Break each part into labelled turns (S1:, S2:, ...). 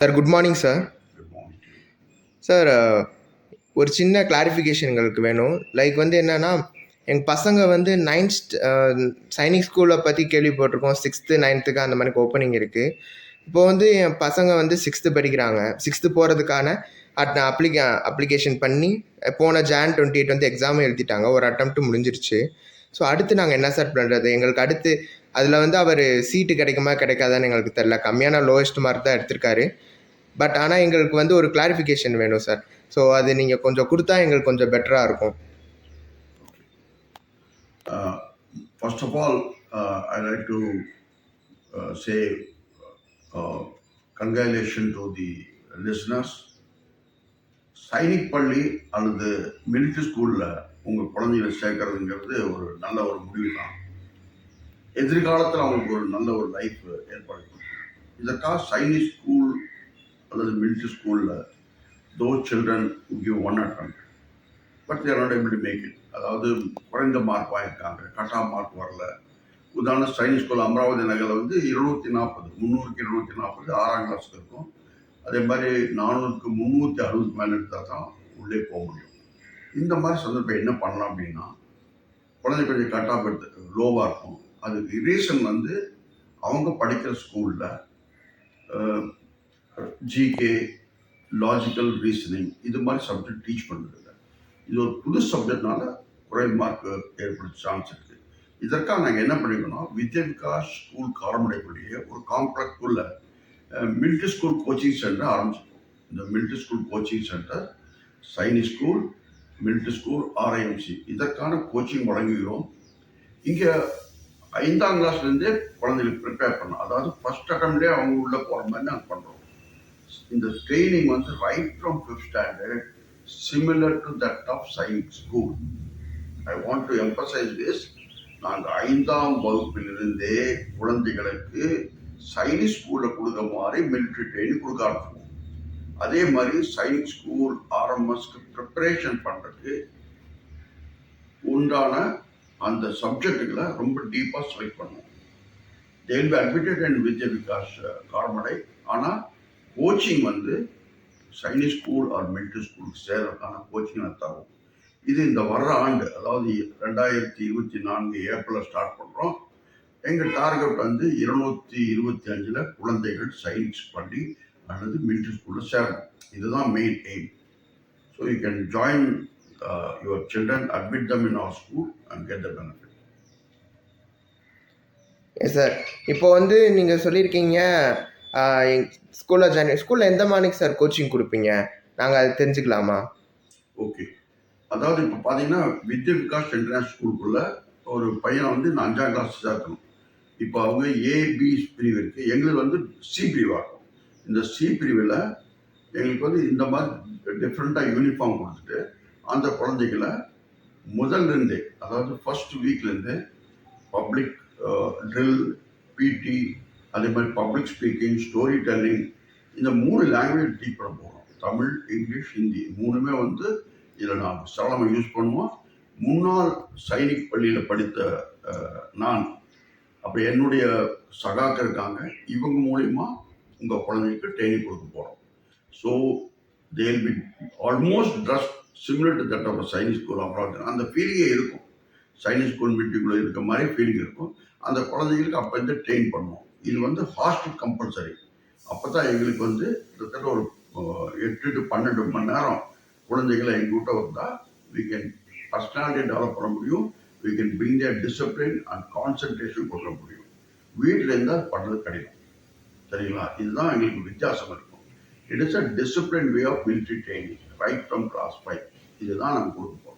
S1: Sir good morning sir. Sir ஒரு சின்ன clarification எங்களுக்கு வேணும். லைக் வந்து என்னென்னா எங்கள் பசங்க வந்து நைன்த் சைனிக் ஸ்கூலை பற்றி கேள்விப்பட்டிருக்கோம். சிக்ஸ்த்து நைன்த்துக்கு அந்த மாதிரி ஓப்பனிங் இருக்குது இப்போ வந்து என் பசங்க வந்து சிக்ஸ்த்து படிக்கிறாங்க. சிக்ஸ்த்து போகிறதுக்கான அட் அப்ளிகே அப்ளிகேஷன் பண்ணி போன ஜான் டுவெண்ட்டி எயிட் வந்து எக்ஸாம் எழுதிட்டாங்க. ஒரு அட்டம்ப்ட் முடிஞ்சிருச்சு. ஸோ அடுத்து நாங்கள் என்ன சார் பண்ணுறது எங்களுக்கு அடுத்து அதில் வந்து அவர் சீட்டு கிடைக்குமா கிடைக்காதான்னு எங்களுக்கு தெரில கம்மியான லோவஸ்ட் மார்க் தான் எடுத்திருக்காரு. பட் ஆனால் எங்களுக்கு வந்து ஒரு கிளாரிஃபிகேஷன் வேணும் சார் ஸோ அது நீங்கள் கொஞ்சம் கொடுத்தா எங்களுக்கு கொஞ்சம் பெட்டராக இருக்கும்.
S2: First of all I like to say congratulation to the uh, uh, uh, uh Sainik பள்ளி அல்லது மிலிட்ரி ஸ்கூலில் உங்கள் குழந்தைகளை சேர்க்கறதுங்கிறது ஒரு நல்ல ஒரு முடிவு தான் எதிர்காலத்தில் அவங்களுக்கு ஒரு நல்ல ஒரு லைஃப் ஏற்பாடு இதற்காக சைனீஸ் ஸ்கூல் அல்லது மிலிட்ரி ஸ்கூலில் though children give one attempt but they're not able to make it அதாவது குறைந்த மார்க் வாங்கியிருக்காங்க. கட்டா மார்க் வரல. உதாரண சைனீஸ் ஸ்கூல் அமராவதி நகரில் வந்து இருநூத்தி நாற்பது முந்நூறுக்கு இருநூத்தி நாற்பது ஆறாம் கிளாஸுக்கு இருக்கும். அதே மாதிரி நானூறுக்கு முந்நூற்றி அறுபது மேலே எடுத்தால் தான் உள்ளே போக முடியும். இந்த மாதிரி சந்தர்ப்பம் என்ன பண்ணலாம் அப்படின்னா குழந்தை கொஞ்சம் கட்டாக எடுத்து லோவாக இருக்கும். அதுக்கு ரீசன் வந்து அவங்க படிக்கிற ஸ்கூலில் ஜிகே லாஜிக்கல் ரீசனிங் இது மாதிரி சப்ஜெக்ட் டீச் பண்ணுறது இது ஒரு புது சப்ஜெக்ட்னால குறை மார்க் ஏற்படுத்த சான்ஸ் இருக்குது இதற்காக நாங்கள் என்ன பண்ணிக்கணும் வித்யா விகாஸ் ஸ்கூல் காரமடைக்குள்ளேயே ஒரு காம்ப்ளெக்ஸ்குள்ள மில்ட்ரி ஸ்கூல் கோச்சிங் சென்டர் ஆரம்பிச்சிருக்கோம். இந்த military school coaching centre Sainik school military school RIMC இதற்கான கோச்சிங் வழங்குகிறோம். இங்கே ஐந்தாம் கிளாஸ்லேருந்தே குழந்தைகளுக்கு ப்ரிப்பேர் பண்ணோம் அதாவது ஃபர்ஸ்ட் அட்டம்ப்டே அவங்க உள்ளே போகிற மாதிரி நாங்கள் பண்ணுறோம் இந்த ட்ரைனிங் வந்து right from fifth standard similar to that of science school I want to emphasise this நாங்கள் ஐந்தாம் வகுப்பிலிருந்தே குழந்தைகளுக்கு சைனிஸ் ஸ்கூலில் கொடுக்க மாதிரி மிலிட்ரி ட்ரைனிங் கொடுக்க ஆரம்பிப்போம் அதே மாதிரி சயின்ஸ் ஸ்கூல் ஆர்எம்எஸ்க்கு ப்ரிப்பரேஷன் பண்ணுறதுக்கு உண்டான அந்த சப்ஜெக்டுகளை ரொம்ப டீப்பாக செலக்ட் பண்ணும் they'll be admitted and Vidya Vikas Karamadai ஆனால் கோச்சிங் வந்து சைனீஸ் ஸ்கூல் ஆர் மிலிட்ரி ஸ்கூலுக்கு சேர்றதுக்கான கோச்சிங் நான் தரும் இது இந்த வர்ற ஆண்டு அதாவது ரெண்டாயிரத்தி இருபத்தி நான்கு ஏப்ரலில் ஸ்டார்ட் பண்ணுறோம் எங்கள் டார்கெட் வந்து இருநூத்தி இருபத்தி அஞ்சில் குழந்தைகள் சயின்ஸ் பள்ளி அல்லது மிலிட்ரி ஸ்கூலில் சேரணும். இதுதான் main aim so you can join your children admit them in our school and get the
S1: benefits sir இப்போ வந்து நீங்கள் சொல்லியிருக்கீங்க ஸ்கூலில் ஜாயின் ஸ்கூலில் எந்த மாதிரி சார் கோச்சிங் கொடுப்பீங்க? நாங்கள் அது தெரிஞ்சுக்கலாமா?
S2: ஓகே அதாவது இப்போ பார்த்தீங்கன்னா வித்யா விகாஸ் இன்டர்நேஷனல் ஸ்கூலுக்குள்ள ஒரு பையனை வந்து நான் அஞ்சாம் கிளாஸ் சேர்க்கணும். இப்போ அவங்க ஏபி பிரிவு இருக்குது எங்களுக்கு வந்து சி பிரிவாக இருக்கும். இந்த சி பிரிவில் எங்களுக்கு வந்து இந்த மாதிரி டிஃப்ரெண்ட்டாக யூனிஃபார்ம் கொடுத்துட்டு அந்த குழந்தைகளை முதல்ல இருந்தே அதாவது ஃபர்ஸ்ட் வீக்லேருந்தே பப்ளிக் ட்ரில் பிடி அதே மாதிரி பப்ளிக் ஸ்பீக்கிங் ஸ்டோரி டெல்லிங் இந்த மூணு லாங்குவேஜ் டீப் பண்ண போகிறோம் தமிழ் இங்கிலீஷ் ஹிந்தி மூணுமே வந்து இதில் நான் சரளமாக யூஸ் பண்ணுவோம். முன்னாள் சைனிக் பள்ளியில் படித்த uh, நான் அப்போ என்னுடைய சகாக்கள் இருக்காங்க. இவங்க மூலிமா உங்கள் குழந்தைக்கு ட்ரைனிங் கொடுக்க போகிறோம் so they'll be almost dress similar to that of Sainik school அப்புறம் அந்த ஃபீலிங்கே இருக்கும். சைனீஸ் கம்யூனிட்டிக்குள்ளே இருக்க மாதிரி ஃபீலிங் இருக்கும். அந்த குழந்தைங்களுக்கு அப்போ இருந்து ட்ரெயின் பண்ணுவோம். இது வந்து ஹாஸ்டல் கம்பல்சரி அப்போ தான் எங்களுக்கு வந்து கிட்டத்தட்ட ஒரு எட்டு டு பன்னெண்டு மணி நேரம் குழந்தைகளை எங்கள்கிட்ட வந்தால் வி கேன் பர்சனாலிட்டி டெவலப் பண்ண முடியும். We can bring the discipline and concentration கொடுக்க முடியும். வீட்டில் இருந்தால் பண்ணுறது கடினம். சரிங்களா? இதுதான் எங்களுக்கு வித்தியாசம் இருக்கும். It is a discipline way of military training right from class five இதுதான் நம்ம கொடுக்க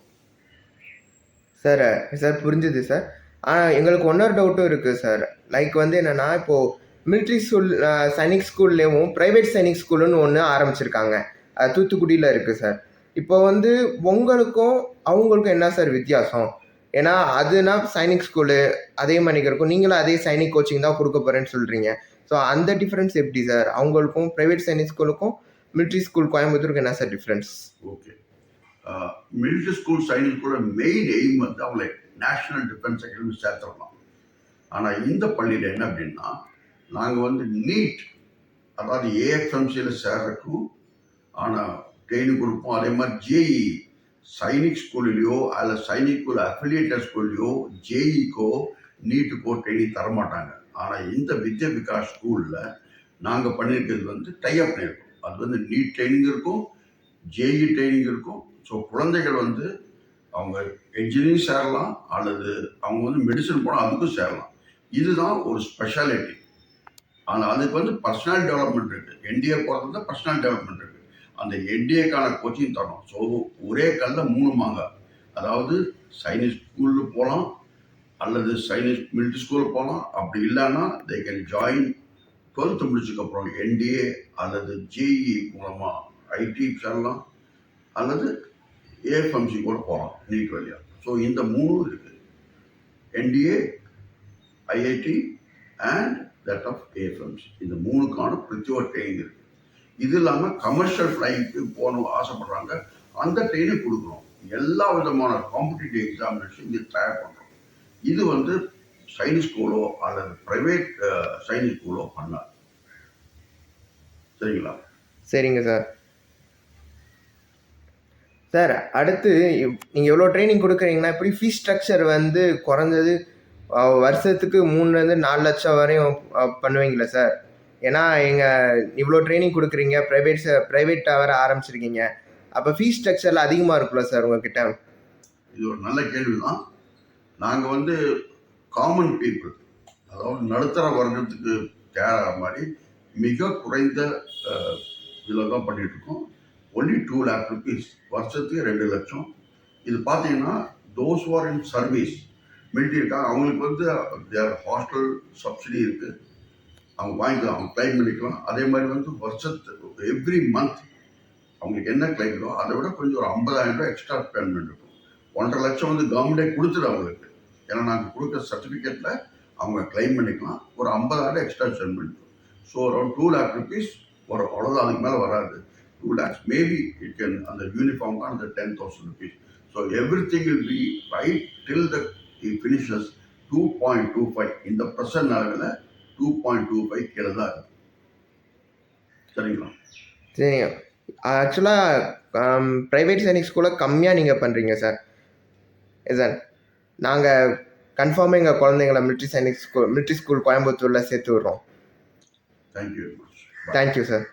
S1: சார் சார் புரிஞ்சுது சார் ஆனால் எங்களுக்கு ஒன்றொரு டவுட்டும் இருக்குது சார் லைக் வந்து என்னென்னா இப்போது மிலிட்ரி ஸ்கூல் சைனிக் ஸ்கூல்லேயும் ப்ரைவேட் சைனிக் ஸ்கூலுன்னு ஒன்று ஆரம்பிச்சிருக்காங்க. அது தூத்துக்குடியில் இருக்குது சார் இப்போ வந்து உங்களுக்கும் அவங்களுக்கும் என்ன சார் வித்தியாசம்? ஏன்னா அதுனா சைனிக் ஸ்கூலு அதே மாதிரி இருக்கும். நீங்களும் அதே சைனிக் கோச்சிங் தான் கொடுக்க போகிறேன்னு சொல்கிறீங்க ஸோ அந்த டிஃப்ரென்ஸ் எப்படி சார் அவங்களுக்கும் ப்ரைவேட் சைனிக் ஸ்கூலுக்கும் மிலிட்ரி ஸ்கூல் கோயம்புத்தூருக்கு என்ன sir difference
S2: okay military school Sainik கூட மெயின் எய்ம் வந்து அவங்களை நேஷனல் டிஃபென்ஸ் அகாடமி சேர்த்துடலாம் ஆனால் இந்த பள்ளியில் என்ன அப்படின்னா நாங்கள் வந்து நீட் அதாவது ஏஎஃப்எம்சியில் சேர்றக்கும் ஆனால் ட்ரெயினிங் கொடுப்போம். அதே மாதிரி ஜேஇ சைனிக் ஸ்கூல்லையோ அல்ல சைனிக் ஸ்கூல் அஃபிலியேட்டட் ஸ்கூல்லையோ ஜேஇக்கோ நீட்டுக்கோ ட்ரைனிங் தரமாட்டாங்க. ஆனால் இந்த வித்யா விகாஸ் ஸ்கூலில் நாங்கள் பண்ணியிருக்கிறது வந்து டைஅப் பண்ணியிருக்கோம் அது வந்து நீட் ட்ரைனிங் இருக்கும் ஜேஇ ட்ரைனிங் இருக்கும் ஸோ குழந்தைகள் வந்து அவங்க என்ஜினியரிங் சேரலாம் அல்லது அவங்க வந்து மெடிசன் போனால் அதுக்கும் சேரலாம். இதுதான் ஒரு ஸ்பெஷாலிட்டி ஆனால் அதுக்கு வந்து பர்சனல் டெவலப்மெண்ட் இருக்குது என்டிஏ போகிறது தான் பர்சனல் டெவலப்மெண்ட் இருக்குது அந்த என்டிஏக்கான கோச்சிங் தரணும். ஸோ ஒரே கல்ல மூணு மாங்காய் அதாவது சைனீஸ் ஸ்கூலில் போகலாம் அல்லது சைனீஸ் மிலிட்ரி ஸ்கூலில் போகலாம் அப்படி இல்லைன்னா தே கேன் ஜாயின் டுவெல்த்து முடிச்சதுக்கப்புறம் என்டிஏ அல்லது ஜேஇ மூலமாக ஐடி சேரலாம். அல்லது ஏஎஃப்எம்சி கூட போகலாம் நீட் வழியா. ஸோ இந்த மூணும் இருக்குது NDA IIT and that of AFMC இந்த மூணுக்கான பிரத்யோக ட்ரெயின் இருக்குது இது இல்லாமல் கமர்ஷியல் ஃப்ளைக்கு போகணும் ஆசைப்படுறாங்க. அந்த ட்ரெயினை கொடுக்குறோம் எல்லா விதமான காம்படிட்டிவ் எக்ஸாமினேஷன் இது தயார் பண்ணுறோம் இது வந்து சைனீஸ் ஸ்கூலோ அல்லது ப்ரைவேட் சைனீஸ் ஸ்கூலோ பண்ணாது. சரிங்களா?
S1: சரிங்க சார் சார் அடுத்து நீங்கள் எவ்வளோ ட்ரைனிங் கொடுக்குறீங்கன்னா இப்படி ஃபீஸ் ஸ்ட்ரக்சர் வந்து குறைஞ்சது வருஷத்துக்கு மூணுலேருந்து நாலு லட்சம் வரையும் பண்ணுவீங்களா சார் ஏன்னா எங்கள் இவ்வளோ ட்ரைனிங் கொடுக்குறீங்க ப்ரைவேட் ப்ரைவேட்டாக வர ஆரம்பிச்சிருக்கீங்க. அப்போ ஃபீஸ் ஸ்ட்ரக்சரில் அதிகமாக இருக்குல்ல சார் உங்ககிட்ட?
S2: இது ஒரு நல்ல கேள்வி தான் நாங்கள் வந்து காமன் பீப்புள் அதாவது நடுத்தர வர்க்கத்துக்கு தேவை மாதிரி மிக குறைந்த இதில் தான் பண்ணிகிட்ருக்கோம் ஒன்லி டூ லேக் ருபீஸ் வருஷத்துக்கு ரெண்டு லட்சம். இது பார்த்தீங்கன்னா those are in service military இருக்காங்க அவங்களுக்கு வந்து தேர் ஹாஸ்டல் சப்சிடி இருக்குது அவங்க வாங்கிக்கலாம் அவங்க கிளைம் பண்ணிக்கலாம். அதே மாதிரி வந்து வருஷத்து எவ்ரி மந்த் அவங்களுக்கு என்ன கிளைமோ அதை விட கொஞ்சம் ஒரு ஐம்பதாயிரம் ரூபாய் எக்ஸ்ட்ரா பேமெண்ட் இருக்கும். ஒன்றரை லட்சம் வந்து கவர்மெண்டே கொடுத்துரு அவங்களுக்கு. ஏன்னா நாங்கள் கொடுக்குற சர்டிஃபிகேட்டில் அவங்க கிளைம் பண்ணிக்கலாம். ஒரு ஐம்பதாயிரம் எக்ஸ்ட்ரா சென்ட் பண்ணிக்கலாம் so around two lakh rupees ஒரு அவ்வளோதான் அதுக்கு மேலே வராது. Two lakhs maybe it can அந்த யூனிஃபார்ம்க்கு அந்த ten thousand rupees so everything will be right till the finishes two point two five இந்த ப்ரெசன்ட் அளவில் டூ பாயிண்ட் டூ ஃபைவ் கீழே தான் இருக்கு. சரிங்களா?
S1: சரிங்க. ஆக்சுவலாக ப்ரைவேட் சைனிக் ஸ்கூலில் கம்மியாக நீங்கள் பண்ணுறீங்க சார் சார் நாங்கள் கன்ஃபார்மாக எங்கள் குழந்தைங்கள military Sainik school military school கோயம்புத்தூரில் சேர்த்து விட்றோம்.
S2: Thank you
S1: thank you sir